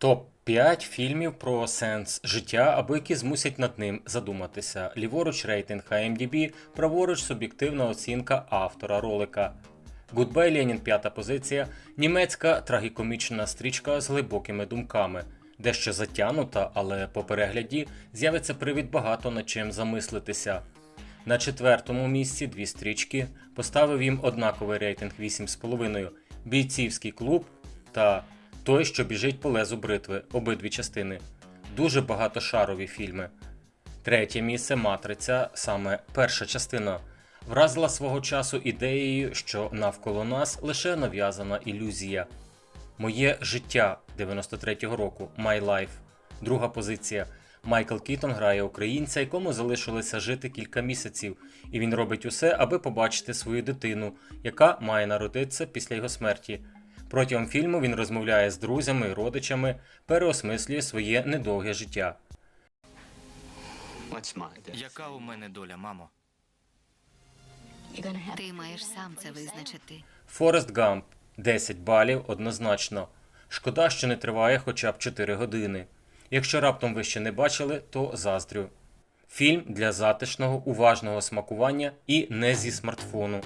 Топ 5 фільмів про сенс життя або які змусять над ним задуматися. Ліворуч рейтинг IMDb, праворуч суб'єктивна оцінка автора ролика. Goodbye Lenin п'ята позиція. Німецька трагікомічна стрічка з глибокими думками. Дещо затянута, але по перегляді з'явиться привід багато над чим замислитися. На четвертому місці дві стрічки поставив їм однаковий рейтинг 8,5 бійцівський клуб та той, що біжить по лезу бритви, обидві частини. Дуже багатошарові фільми. Третє місце Матриця, саме перша частина, вразила свого часу ідеєю, що навколо нас лише нав'язана ілюзія. Моє життя 93-го року My Life. Друга позиція. Майкл Кітон грає українця, якому залишилося жити кілька місяців, і він робить усе, аби побачити свою дитину, яка має народитися після його смерті. Протягом фільму він розмовляє з друзями і родичами, переосмислює своє недовге життя. Яка у мене доля, мамо? Ти маєш сам це визначити. Форест Гамп 10 балів однозначно. Шкода, що не триває хоча б 4 години. Якщо раптом ви ще не бачили, то заздрю. Фільм для затишного, уважного смакування і не зі смартфону.